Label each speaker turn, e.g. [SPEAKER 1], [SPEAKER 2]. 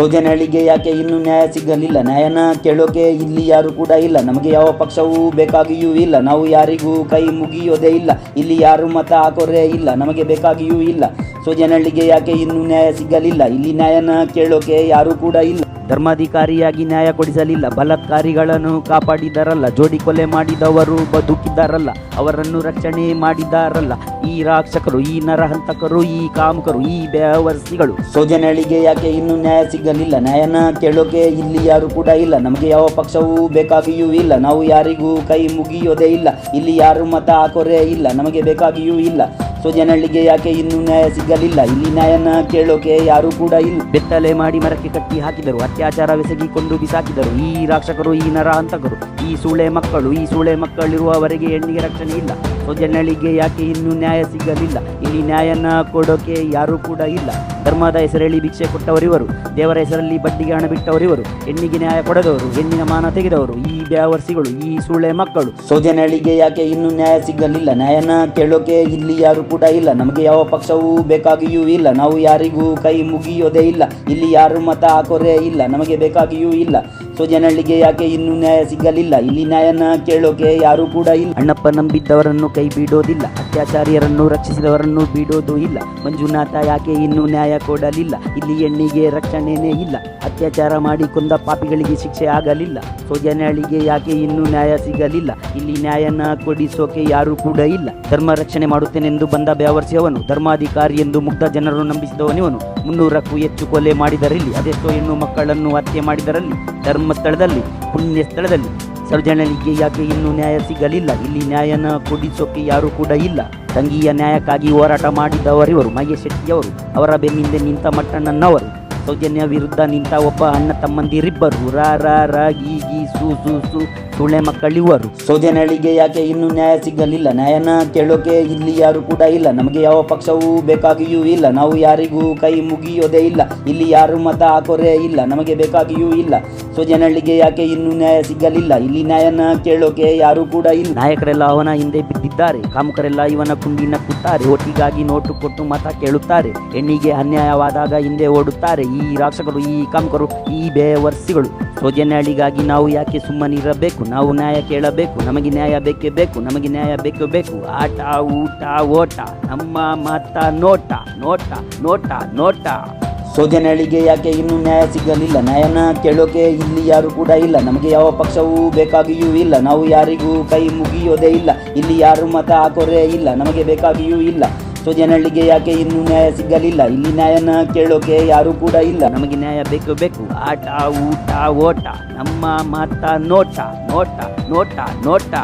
[SPEAKER 1] ಸೌಜನ್ಯಹಳ್ಳಿಗೆ ಯಾಕೆ ಇನ್ನೂ ನ್ಯಾಯ ಸಿಗಲಿಲ್ಲ? ನ್ಯಾಯನ ಕೇಳೋಕೆ ಇಲ್ಲಿ ಯಾರು ಕೂಡ ಇಲ್ಲ. ನಮಗೆ ಯಾವ ಪಕ್ಷವೂ ಬೇಕಾಗಿಯೂ ಇಲ್ಲ. ನಾವು ಯಾರಿಗೂ ಕೈ ಮುಗಿಯೋದೇ ಇಲ್ಲ. ಇಲ್ಲಿ ಯಾರು ಮತ ಹಾಕೋರೇ ಇಲ್ಲ. ನಮಗೆ ಬೇಕಾಗಿಯೂ ಇಲ್ಲ. ಸೌಜನ್ಯಹಳ್ಳಿಗೆ ಯಾಕೆ ಇನ್ನೂ ನ್ಯಾಯ ಸಿಗಲಿಲ್ಲ? ಇಲ್ಲಿ ನ್ಯಾಯನ ಕೇಳೋಕೆ ಯಾರು ಕೂಡ ಇಲ್ಲ. ಧರ್ಮಾಧಿಕಾರಿಯಾಗಿ ನ್ಯಾಯ ಕೊಡಿಸಲಿಲ್ಲ. ಬಲತ್ಕಾರಿಗಳನ್ನು ಕಾಪಾಡಿದರಲ್ಲ ಜೋಡಿ ಕೊಲೆ ಮಾಡಿದವರು ಬದುಕಿದ್ದಾರಲ್ಲ, ಅವರನ್ನು ರಕ್ಷಣೆ ಮಾಡಿದಾರಲ್ಲ ಈ ರಾಕ್ಷಕರು, ಈ ನರಹಂತಕರು, ಈ ಕಾಮಕರು, ಈ ಬೇವರ್ಸಿಗಳು. ಸೋಜನಳಿಗೆ ಯಾಕೆ ಇನ್ನೂ ನ್ಯಾಯ ಸಿಗಲಿಲ್ಲ? ನ್ಯಾಯನ ಕೇಳೋಕೆ ಇಲ್ಲಿ ಯಾರು ಕೂಡ ಇಲ್ಲ. ನಮಗೆ ಯಾವ ಪಕ್ಷವೂ ಬೇಕಾಗಿಯೂ ಇಲ್ಲ. ನಾವು ಯಾರಿಗೂ ಕೈ ಮುಗಿಯೋದೇ ಇಲ್ಲ. ಇಲ್ಲಿ ಯಾರು ಮತ ಹಾಕೋರೇ ಇಲ್ಲ. ನಮಗೆ ಬೇಕಾಗಿಯೂ ಇಲ್ಲ. ಸೌಜನ್ಯಹಳ್ಳಿಗೆ ಯಾಕೆ ಇನ್ನೂ ನ್ಯಾಯ ಸಿಗಲಿಲ್ಲ? ಇಲ್ಲಿ ನ್ಯಾಯನ ಕೇಳೋಕೆ ಯಾರು ಕೂಡ ಇಲ್ಲ. ಬೆತ್ತಲೆ ಮಾಡಿ ಮರಕ್ಕೆ ಕಟ್ಟಿ ಹಾಕಿದರು. ಅತ್ಯಾಚಾರವೆಸಗಿಕೊಂಡು ಬಿಸಾಕಿದರು. ಈ ರಾಕ್ಷಕರು, ಈ ನರಹಂತಕರು ಈ ಸೂಳೆ ಮಕ್ಕಳು, ಈ ಸೂಳೆ ಮಕ್ಕಳಿರುವವರೆಗೆ ಹೆಣ್ಣಿಗೆ ರಕ್ಷಣೆ ಇಲ್ಲ. ಸೌಜನ್ಯಹಳ್ಳಿಗೆ ಯಾಕೆ ಇನ್ನೂ ನ್ಯಾಯ ಸಿಗಲಿಲ್ಲ? ಇಲ್ಲಿ ನ್ಯಾಯನ ಕೊಡೋಕೆ ಯಾರೂ ಕೂಡ ಇಲ್ಲ. ಧರ್ಮದ ಹೆಸರಲ್ಲಿ ಭಿಕ್ಷೆ ಕೊಟ್ಟವರಿವರು ದೇವರ ಹೆಸರಲ್ಲಿ ಬಡ್ಡಿಗೆ ಹಣ ಬಿಟ್ಟವರಿವರು ಹೆಣ್ಣಿಗೆ ನ್ಯಾಯ ಕೊಡದವರು, ಹೆಣ್ಣಿನ ಮಾನ ತೆಗೆದವರು, ಈ ಬ್ಯಾವರ್ಸಿಗಳು, ಈ ಸೂಳೆ ಮಕ್ಕಳು. ಸೌಜನ್ಯಹಳ್ಳಿಗೆ ಯಾಕೆ ಇನ್ನೂ ನ್ಯಾಯ ಸಿಗಲಿಲ್ಲ? ನ್ಯಾಯನ ಕೇಳೋಕೆ ಇಲ್ಲಿ ಯಾರು ಕೂಡ ಇಲ್ಲ. ನಮಗೆ ಯಾವ ಪಕ್ಷವೂ ಬೇಕಾಗಿಯೂ ಇಲ್ಲ. ನಾವು ಯಾರಿಗೂ ಕೈ ಮುಗಿಯೋದೇ ಇಲ್ಲ. ಇಲ್ಲಿ ಯಾರು ಮತ ಹಾಕೋರೇ ಇಲ್ಲ. ನಮಗೆ ಬೇಕಾಗಿಯೂ ಇಲ್ಲ. ಸೌಜನ್ಯಹಳ್ಳಿಗೆ ಯಾಕೆ ಇನ್ನೂ ನ್ಯಾಯ ಸಿಗಲಿಲ್ಲ? ಇಲ್ಲಿ ನ್ಯಾಯನ ಕೇಳೋಕೆ ಯಾರು ಕೂಡ ಇಲ್ಲ. ಅಣ್ಣಪ್ಪ ನಂಬಿದ್ದವರನ್ನು ಕೈ ಬಿಡೋದಿಲ್ಲ. ಅತ್ಯಾಚಾರಿಯರನ್ನು ರಕ್ಷಿಸಿದವರನ್ನು ಬಿಡೋದು ಇಲ್ಲ. ಮಂಜುನಾಥ ಯಾಕೆ ಇನ್ನೂ ನ್ಯಾಯ ಕೊಡಲಿಲ್ಲ? ಇಲ್ಲಿ ಹೆಣ್ಣಿಗೆ ರಕ್ಷಣೆನೇ ಇಲ್ಲ. ಅತ್ಯಾಚಾರ ಮಾಡಿ ಕೊಂದ ಪಾಪಿಗಳಿಗೆ ಶಿಕ್ಷೆ ಆಗಲಿಲ್ಲ. ಸೊ ಜನಳಿಗೆ ಯಾಕೆ ಇನ್ನೂ ನ್ಯಾಯ ಸಿಗಲಿಲ್ಲ? ಇಲ್ಲಿ ನ್ಯಾಯನ ಕೊಡಿಸೋಕೆ ಯಾರು ಕೂಡ ಇಲ್ಲ. ಧರ್ಮ ರಕ್ಷಣೆ ಮಾಡುತ್ತೇನೆಂದು ಬಂದ ಬ್ಯಾವರ್ಸಿಯವನು ಧರ್ಮಾಧಿಕಾರಿ ಎಂದು ಮುಗ್ಧ ಜನರನ್ನು ನಂಬಿಸಿದವನಿವನು. ಮುನ್ನೂರಕ್ಕೂ ಹೆಚ್ಚು ಕೊಲೆ ಮಾಡಿದರಲ್ಲಿ, ಅದೆಷ್ಟೋ ಹೆಣ್ಣು ಮಕ್ಕಳನ್ನು ಹತ್ಯೆ ಮಾಡಿದರಲ್ಲಿ. ಧರ್ಮಸ್ಥಳದಲ್ಲಿ ಪುಣ್ಯ ಸ್ಥಳದಲ್ಲಿ ಸರ್ಜನಿಗೆ ಯಾಕೆ ಇನ್ನೂ ನ್ಯಾಯ ಸಿಗಲಿಲ್ಲ? ಇಲ್ಲಿ ನ್ಯಾಯನ ಕೊಡಿಸೋಕೆ ಯಾರು ಕೂಡ ಇಲ್ಲ. ತಂಗಿಯ ನ್ಯಾಯಕ್ಕಾಗಿ ಹೋರಾಟ ಮಾಡಿದವರಿವರು, ಮಹೇಶ್ ಶೆಟ್ಟಿಯವರು, ಅವರ ಬೆನ್ನಿಂದೆ ನಿಂತ ಮಟ್ಟಣ್ಣನವರು. ಸೌಜನ್ಯ ವಿರುದ್ಧ ನಿಂತ ಒಬ್ಬ ಅಣ್ಣ ತಮ್ಮಂದಿರಿಬ್ಬರು. ರಾ ರಾ ರಾ, ಗೀ ಗೀ, ಸು ಸು ಸು. ಸುಳ್ಳೆ ಮಕ್ಕಳಿವರು. ಸೋಜನಳಿಗೆ ಯಾಕೆ ಇನ್ನೂ ನ್ಯಾಯ ಸಿಗಲಿಲ್ಲ? ನ್ಯಾಯನ ಕೇಳೋಕೆ ಇಲ್ಲಿ ಯಾರು ಕೂಡ ಇಲ್ಲ. ನಮಗೆ ಯಾವ ಪಕ್ಷವೂ ಬೇಕಾಗಿಯೂ ಇಲ್ಲ. ನಾವು ಯಾರಿಗೂ ಕೈ ಮುಗಿಯೋದೇ ಇಲ್ಲ. ಇಲ್ಲಿ ಯಾರು ಮತ ಹಾಕೋರೇ ಇಲ್ಲ. ನಮಗೆ ಬೇಕಾಗಿಯೂ ಇಲ್ಲ. ಸೋಜನಳಿಗೆ ಯಾಕೆ ಇನ್ನೂ ನ್ಯಾಯ ಸಿಗಲಿಲ್ಲ? ಇಲ್ಲಿ ನ್ಯಾಯನ ಕೇಳೋಕೆ ಯಾರು ಕೂಡ ಇಲ್ಲ. ನಾಯಕರೆಲ್ಲ ಅವನ ಹಿಂದೆ ಬಿದ್ದಿದ್ದಾರೆ. ಕಾಮುಕರೆಲ್ಲ ಇವನ ಕುಂಡಿ ನಕ್ಕುತ್ತಾರೆ ಒಟ್ಟಿಗಾಗಿ ನೋಟು ಕೊಟ್ಟು ಮತ ಕೇಳುತ್ತಾರೆ. ಹೆಣ್ಣಿಗೆ ಅನ್ಯಾಯವಾದಾಗ ಹಿಂದೆ ಓಡುತ್ತಾರೆ. ಈ ರಾಕ್ಷಕರು ಈ ಕಾಮುಕರು, ಈ ಬೇವರ್ಸಿಗಳು. ಸೌಜನ್ಯಹಳ್ಳಿಗಾಗಿ ನಾವು ಯಾಕೆ ಸುಮ್ಮನಿರಬೇಕು ನಾವು ನ್ಯಾಯ ಕೇಳಬೇಕು, ನಮಗೆ ನ್ಯಾಯ ಬೇಕೇ ಬೇಕು, ನಮಗೆ ನ್ಯಾಯ ಬೇಕು ಬೇಕು. ಆಟ, ಊಟ, ಓಟ, ನಮ್ಮ ಮಾತ ನೋಟ ನೋಟ ನೋಟ ನೋಟ. ಸೌಜನ್ಯಹಳ್ಳಿಗೆ ಯಾಕೆ ಇನ್ನೂ ನ್ಯಾಯ ಸಿಗಲಿಲ್ಲ? ನ್ಯಾಯನ ಕೇಳೋಕೆ ಇಲ್ಲಿ ಯಾರು ಕೂಡ ಇಲ್ಲ. ನಮಗೆ ಯಾವ ಪಕ್ಷವೂ ಬೇಕಾಗಿಯೂ ಇಲ್ಲ. ನಾವು ಯಾರಿಗೂ ಕೈ ಮುಗಿಯೋದೇ ಇಲ್ಲ. ಇಲ್ಲಿ ಯಾರು ಮತ ಹಾಕೋರೇ ಇಲ್ಲ. ನಮಗೆ ಬೇಕಾಗಿಯೂ ಇಲ್ಲ. ಸೌಜನ್ಯಹಳ್ಳಿಗೆ ಯಾಕೆ ಇನ್ನೂ ನ್ಯಾಯ ಸಿಗಲಿಲ್ಲ? ಇಲ್ಲಿ ನ್ಯಾಯನ ಕೇಳೋಕೆ ಯಾರು ಕೂಡ ಇಲ್ಲ. ನಮಗೆ ನ್ಯಾಯ ಬೇಕು ಬೇಕು. ಆಟ, ಊಟ, ಓಟ. ನಮ್ಮ ಮಾತ ನೋಟ ನೋಟ ನೋಟ ನೋಟ.